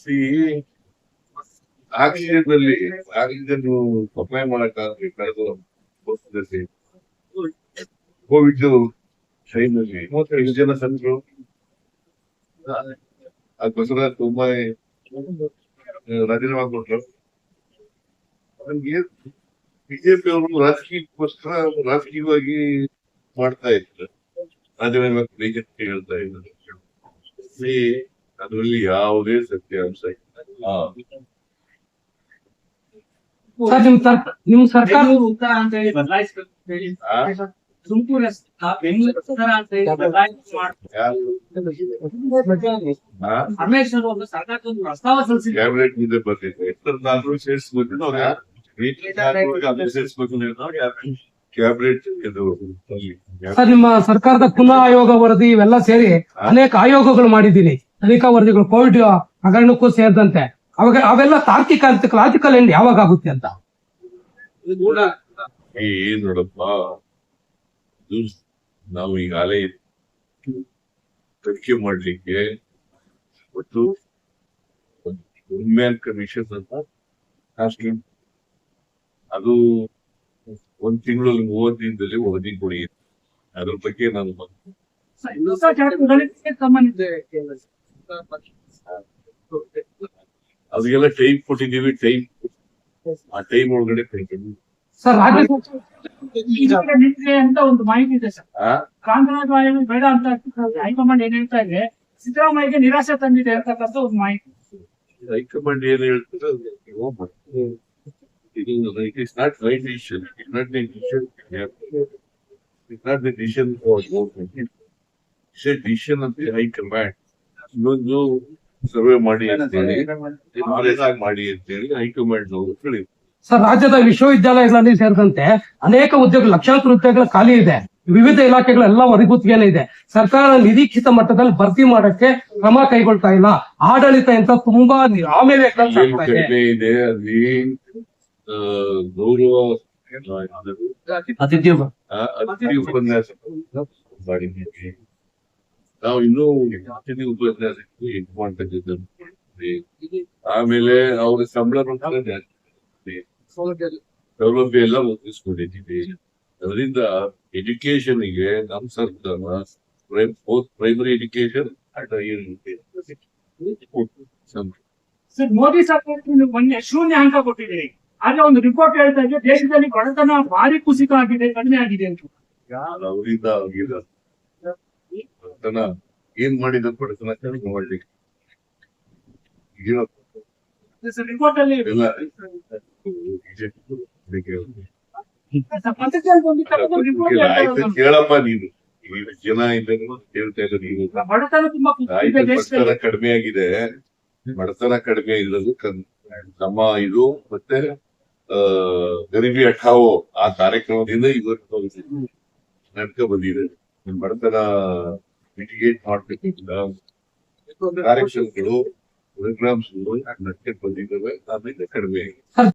C oxygen ಅಲ್ಲಿ oxygen supply ಮಾಡಕ್ಕಾಗಲಿ ಕಳೆದ ವರ್ಷದಲ್ಲಿ ಕೋವಿಡ್ ಟೈಮ್ ಅಲ್ಲಿ ಎಷ್ಟು ಜನ ಸತ್ರು ಅದಕ್ಕೋಸ್ಕರ ತುಂಬಾ ರಾಜೀನಾಮೆ ಕೊಟ್ರು ನಮ್ಗೆ ಬಿಜೆಪಿ ಅವರು ರಾಜಕೀಯಕ್ಕೋಸ್ಕರ ರಾಜಕೀಯವಾಗಿ ಮಾಡ್ತಾ ಇದ್ರು ರಾಜೀನಾಮೆ ಬಿಜೆಪಿ ಹೇಳ್ತಾ ಇದ್ರು ಅದರಲ್ಲಿ ಯಾವುದೇ ಸತ್ಯಾಂಶ ಇಲ್ಲ. ಸರ್ ನಿಮ್ ಸರ್ಕ ನಿಮ್ ಸರ್ಕಾರ ಉತ್ತರ ಅಂತ ಹೇಳಿ ಬದಲಾಯಿಸ್ಬೇಕು ಹೇಳಿ. ಆ? ತುಮಕೂರು ಬೆಂಗಳೂರು ಉತ್ತರ ಅಂತ ಹೇಳಿ ಬದಲಾಯಿಸಿ ಮಾಡ್ತಾರೆ ಯಾರು? ಆ? ರಮೇಶ್ ಅವರು ಒಂದು ಸರ್ಕಾರಕ್ಕೆ ಒಂದು ಪ್ರಸ್ತಾವ ಸಲ್ಲಿಸಿದ್ರು. ಕ್ಯಾಬಿನೆಟ್ ಮುಂದೆ ಬಂದಿದೆ. ಸೇರಿಸ್ಬೇಕು ಕ್ಯಾಬಿನೆಟ್ ಇದು ಸರ್ ನಿಮ್ಮ ಸರ್ಕಾರದ ಪುನಃ ಆಯೋಗ ವರದಿ ಇವೆಲ್ಲ ಸೇರಿ ಅನೇಕ ಆಯೋಗಗಳು ಮಾಡಿದ್ದೀನಿ. ತನಿಖಾ ವರದಿಗಳು ಕೋವಿಡ್ ಹಗರಣಕ್ಕೂ ಸೇರಿದಂತೆ. ಅವಾಗ ಅವೆಲ್ಲ ತಾರ್ಕಿಕ ಅಂತ ಲಾಜಿಕಲ್ ಎಂಡ್ ಯಾವಾಗ ಆಗುತ್ತೆ ಅಂತ? ಏ, ಏನ್ ನೋಡಪ್ಪ? ನಾವು ಈಗಾಗಲೇ ತನಿಖೆ ಮಾಡ್ಲಿಕ್ಕೆ ಒಟ್ಟು ವುಮೆನ್ ಕಮಿಷನ್ ಅಂತ ಅದು ಒಂದ್ ತಿಂಗಳಲ್ಲಿ ಮೂವತ್ತು ದಿನದಲ್ಲಿ ವರದಿ ಕೊಡಿ. ಅದ್ರ ಬಗ್ಗೆ ನಾನು ಅದಕ್ಕೆಲ್ಲ ಟೈಮ್ ಕೊಟ್ಟಿದ್ದೀವಿ ಟೈಮ್ ಆ ಟೈಮ್ ಒಳಗಡೆ ಕರಿತೀವಿ ಸರ್ ರಾಜ್ಯ ನಿಂತಿದೆ ಅಂತ ಒಂದು ಮಾಹಿತಿ ಇದೆ ಸರ್. ಕಾಂತರಾಜ್ ಬೇಡ ಅಂತ ಹೈಕಮಾಂಡ್ ಏನ್ ಹೇಳ್ತಾ ಇದೆ ಸಿದ್ದರಾಮಯ್ಯಗೆ ನಿರಾಶೆ ತಂದಿದೆ ಅಂತಕ್ಕಂಥ ಒಂದು ಮಾಹಿತಿ. ಹೈಕಮಾಂಡ್ ಏನ್ ಹೇಳ್ತಾರೆ it is not my decision it not the decision it not the decision it's decision the high command ಇನ್ನೊಂದು ಸರ್ವೆ ಮಾಡಿ ಅಂತೇಳಿ ನಾಲೆಜ್ ಮಾಡಿ. ಅಂತೇಳಿ ಹೈಕಮಾಂಡ್ ಅವರು ಕೇಳಿದ್ರು ಸರ್ ರಾಜ್ಯದ ವಿಶ್ವವಿದ್ಯಾಲಯಗಳಲ್ಲಿ ಸೇರಿದಂತೆ ಅನೇಕ ಉದ್ಯೋಗ ಲಕ್ಷಾಂತರ ಉದ್ಯೋಗಗಳ ಖಾಲಿ ಇದೆ. ವಿವಿಧ ಇಲಾಖೆಗಳೆಲ್ಲ ಹೊರಗುತ್ತಿಗೆನೇ ಇದೆ. ಸರ್ಕಾರ ನಿರೀಕ್ಷಿತ ಮಟ್ಟದಲ್ಲಿ ಭರ್ತಿ ಮಾಡಕ್ಕೆ ಕ್ರಮ ಕೈಗೊಳ್ತಾ ಇಲ್ಲ. ಆಡಳಿತ ಅಂತ ತುಂಬಾ ಆಮೇಲೆ ಇದೆ? ಅಲ್ಲಿ ಗೌರವ ಅತಿಥಿ ಉಪನ್ಯಾಸ. ನಾವು ಇನ್ನೂ ಕಂಟಿನ್ಯೂ ಮಾಡ್ತಕ್ಕಂಥದ್ದು ಇದ್ದೀವಿ ಆಮೇಲೆ ಅವ್ರ ಸಂಬಳ ಸೌಲಭ್ಯ ಎಲ್ಲ ಒದಗಿಸ್ಕೊಂಡಿದ್ದೀವಿ. ಅದರಿಂದ ಎಜುಕೇಶನ್ಗೆ ನಮ್ಮ ಸರ್ಕಾರ ಪ್ರೈಮರಿ ಎಜುಕೇಶನ್ ಸರ್ ಮೋದಿ ಸರ್ಕಾರಕ್ಕೆ ನೀವು ಮೊನ್ನೆ ಶೂನ್ಯ ಅಂಕ ಕೊಟ್ಟಿದ್ದೀರಿ. ಆದ್ರೆ ಒಂದು ರಿಪೋರ್ಟ್ ಹೇಳ್ತಾ ಇದೆ ದೇಶದಲ್ಲಿ ಬಡತನ ಭಾರಿ ಕುಸಿತ ಆಗಿದೆ ಕಡಿಮೆ ಆಗಿದೆ ಅಂತ. ಅವರಿಂದ ಆಗಿಲ್ಲ. ಬಡತನ ಏನ್ ಮಾಡಿದ ಬಡತನ ಕಡಿಮೆ ಮಾಡ್ಲಿಕ್ಕೆ. ಕೇಳಪ್ಪ ನೀನು. ಜನ ಇದ್ದರು ಕೇಳ್ತಾ ಇದ್ರು ತುಂಬಾ ಕುಸಿತ ಇದೆ ಬಡತನ ದೇಶದಲ್ಲಿ. ಕಡಿಮೆ ಆಗಿದೆ. ಬಡತನ ಕಡಿಮೆ ಇಲ್ಲದು ನಮ್ಮ ಇದು ಮತ್ತೆ ಗರಿಬಿ ಅಠಾವೋ ಆ ಕಾರ್ಯಕ್ರಮದಿಂದ ಇವತ್ತು ನಡ್ಕ ಬಂದಿದೆ ಬಡತನ ಮಿಟಿಗೇಟ್ ಮಾಡ್ಬೇಕಿಲ್ಲ ಕಾರ್ಯಕ್ರಮಗಳು ಪ್ರೋಗ್ರಾಮ್ಸ್ ನಡ್ಕ ಬಂದಿದ್ದಾವೆ ಆಮೇಲೆ ಕಡಿಮೆ ಆಗಿದೆ